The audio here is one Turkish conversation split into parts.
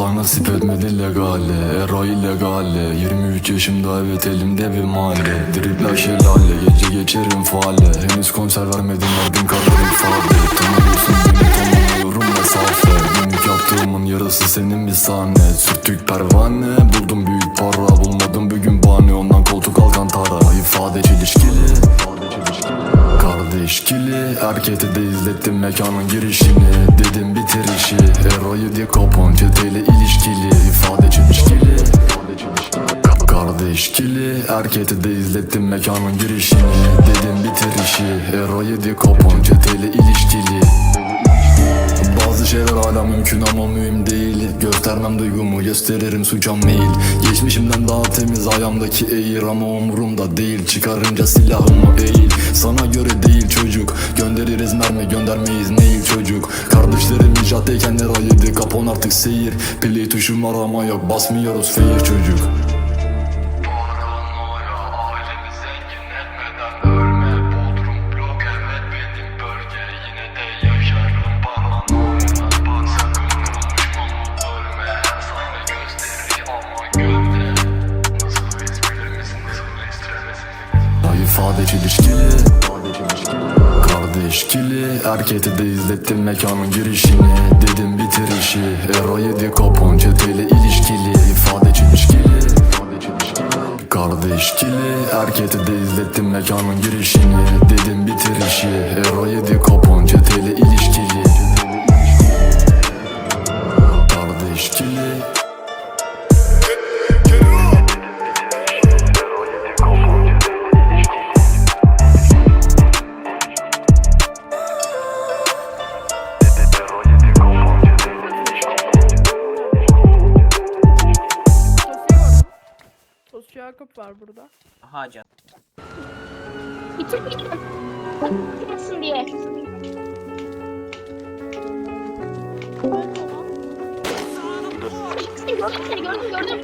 Allah nasip etmedi legale Era illegale 23 yaşımda evet elimde bir mahalle. Dripler şelale Gece geçerim faale. Henüz konser vermedim albüm kadarım bir sahne. Sürtük pervane Buldum büyük para Bulmadım bir gün bahane. Ondan koltuk alkantara İfade çelişkili. Kardeş kili Erkete de izlettim mekanın girişini. Dedim bitir işi Ero'yu diye kapon Çeteyle ilişkili. İfade çelişkili. Ka- Kardeş kili Erkete de izlettim mekanın girişini. Dedim bitir işi Ero'yu diye kapon Çeteyle ilişkili şeyler hala mümkün ama mühim değil. Göstermem duygumu gösteririm suçam meyil. Geçmişimden daha temiz ayağımdaki eğir Ama umurumda değil. Çıkarınca silahımı eğil. Sana göre değil çocuk. Göndeririz mermi göndermeyiz mail çocuk. Kardeşlerim icattayken lira yedi Kapon artık seyir. Play tuşum var ama yok basmıyoruz fair çocuk çelişkili. Kardeş kili Erkete de izlettim mekanın girişini. Dedim bitir işi Ero yedi kapon çeteyle ilişkili. İfade çelişkili. Kardeş kili Erkete de izlettim mekanın girişini. Dedim bitir işi Ero yedi kapon çeteyle ilişkili Yakup var burada. Hacan. Bitir bitir. Bitmesin diye. Gördüm seni gördüm gördüm.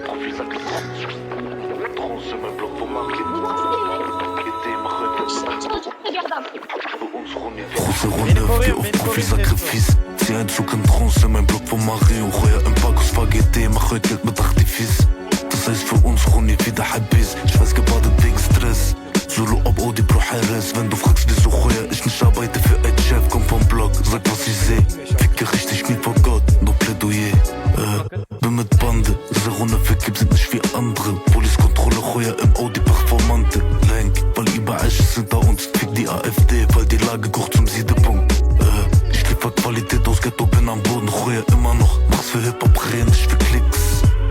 Transumé blok voor magie Bu nasıl biri? Idee machen Çalışmakta bir adam. Für uns Runde Große Runde, wir auf Profil Sacrifice Zieh einen Zug in Trance, mein Block von Mario Heuer im Paco Spaghetti, mach heute Geld mit Artifice Das heißt für uns Runde wieder Habis Ich weiß gebadet wegen Stress Solo ob Odi Bro Harris Wenn du fragst wieso Heuer ich nicht arbeite für ein Chef Komm vom Block, sag was ich seh Ficke richtig nie vor Gott, nur Plädoyer äh, Bin mit Bande, diese Runde vergibt sind nicht wie andere Police-Kontrolle Heuer im Audi Performante Lenk, weil überall sind da uns Fick die AfD, weil die Lage kocht zum Siedepunkt Ich liefer Qualität aus Ghetto, bin am Boden Heuer immer noch Mach's für Hip-Hop, reden nicht für Klicks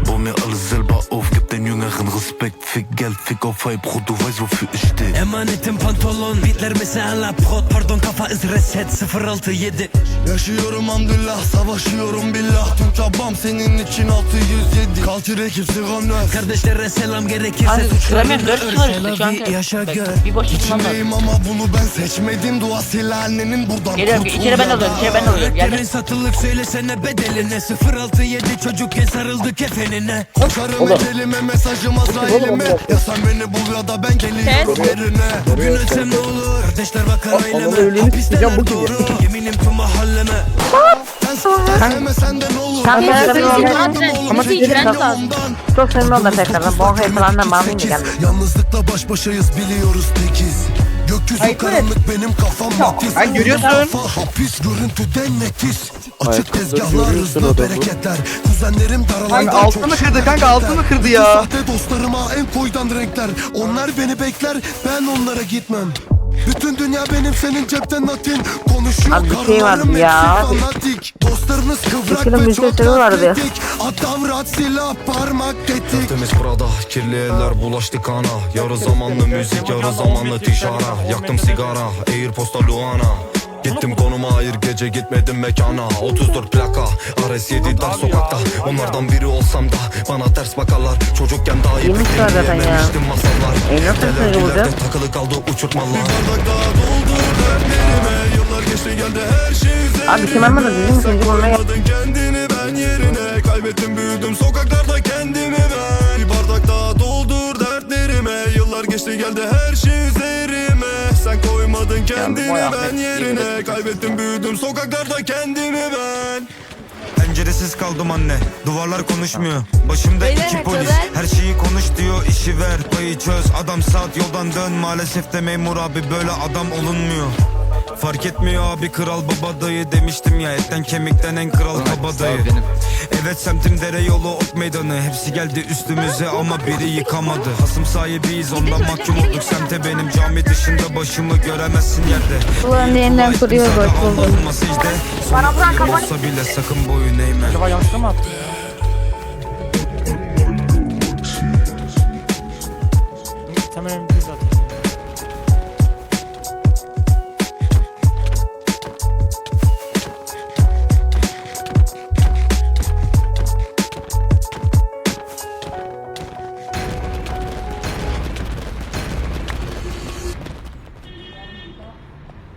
Bau mir alles selber auf, gib den Jüngeren Respekt Fick Geld, fick auf Hype, Bro, du weißt wofür ich steh Emanetim pantolon Beatlerimizi hala prot Pardon kafa iz reset. 067 Yaşıyorum hamdülillah savaşıyorum billah. Tüm çabam senin için 607 Kalçır ekip sigonöz Kardeşlere selam gerekirse Abi, suçlarını kıramıyorum, dört kişi var örseler işte şu an. yaşa gör. İçindeyim ama bunu ben seçmedim Dua silah annenin buradan Geliyorum kurtul içeri ben alıyorum içeri ben alıyorum geldim. satılık söylesene bedeline 067 çocukken sarıldı kefenine Koşarım ecelime mesajım Azrail'ime Ya sen beni bul ya da ben geliyorum yerine Bugün ölsem ne olur Kardeşler bakar aileme Hapisteler doğru Yeminim tüm mahalleme Sen sen sevmesen de ne olur Kanka, Ben olmaz. ondan. Ama yolundan. lazım. Çok sevindim onlar tekrardan. Bonka'yı falan da bağlayayım mı geldim? Yalnızlıkla baş başayız biliyoruz tekiz Gökyüzü karanlık benim kafam matiz Ay, görüyorsun. Kafa hapis görüntüden netiz Açık tezgahlar hızlı bereketler. Kuzenlerim daralaydan Kanka altını kırdı kanka altını kırdı ya. Sahte dostlarıma en koydan renkler. Onlar beni bekler ben onlara gitmem bütün dünya benim senin cepten natin. Konuşuyor Abi bir şey var ya. fanatik. Dostlarınız kıvrak Fikrim ve çok sesi vardı. atletik Adam rat silah parmak tetik. Tertemiz Prada, kirli eller bulaştı kana. Yarı zamanlı müzik, yarı zamanlı tişara Yaktım sigara, Airposta Luana Gittim konuma hayır gece gitmedim mekana. 34 plaka RS7 dar sokakta. Onlardan biri olsam da bana ters bakarlar. Çocukken daha iyi zaten ya. yememiştim masallar. E nasıl ileride takılı kaldı uçurtmalar. Abi kim anladı bizim ikinci bulmaya kendini ben yerine Kaybettim büyüdüm. Sokaklarda kendimi ben Bir bardak daha doldur dertlerime. Yıllar geçti geldi her şey kendini ben yerine Kaybettim büyüdüm. Sokaklarda kendimi ben. En penceresiz kaldım anne. Duvarlar konuşmuyor. Başımda Beyler, iki polis. haber? Her şeyi konuş diyor işi ver. Payı çöz. Adam saat yoldan dön. Maalesef de memur abi Böyle adam olunmuyor Fark etmiyor abi kral baba dayı Demiştim ya etten kemikten en kral kabadayı Evet semtim dere yolu ok meydanı Hepsi geldi üstümüze ama biri yıkamadı. Hasım sahibiyiz ondan mahkum olduk semte benim. Cami dışında başımı göremezsin yerde. Ulan yeniden kuruyor bak buldum. Bana olsa bile sakın boyun eğme. Acaba yanlışlıkla mı attı?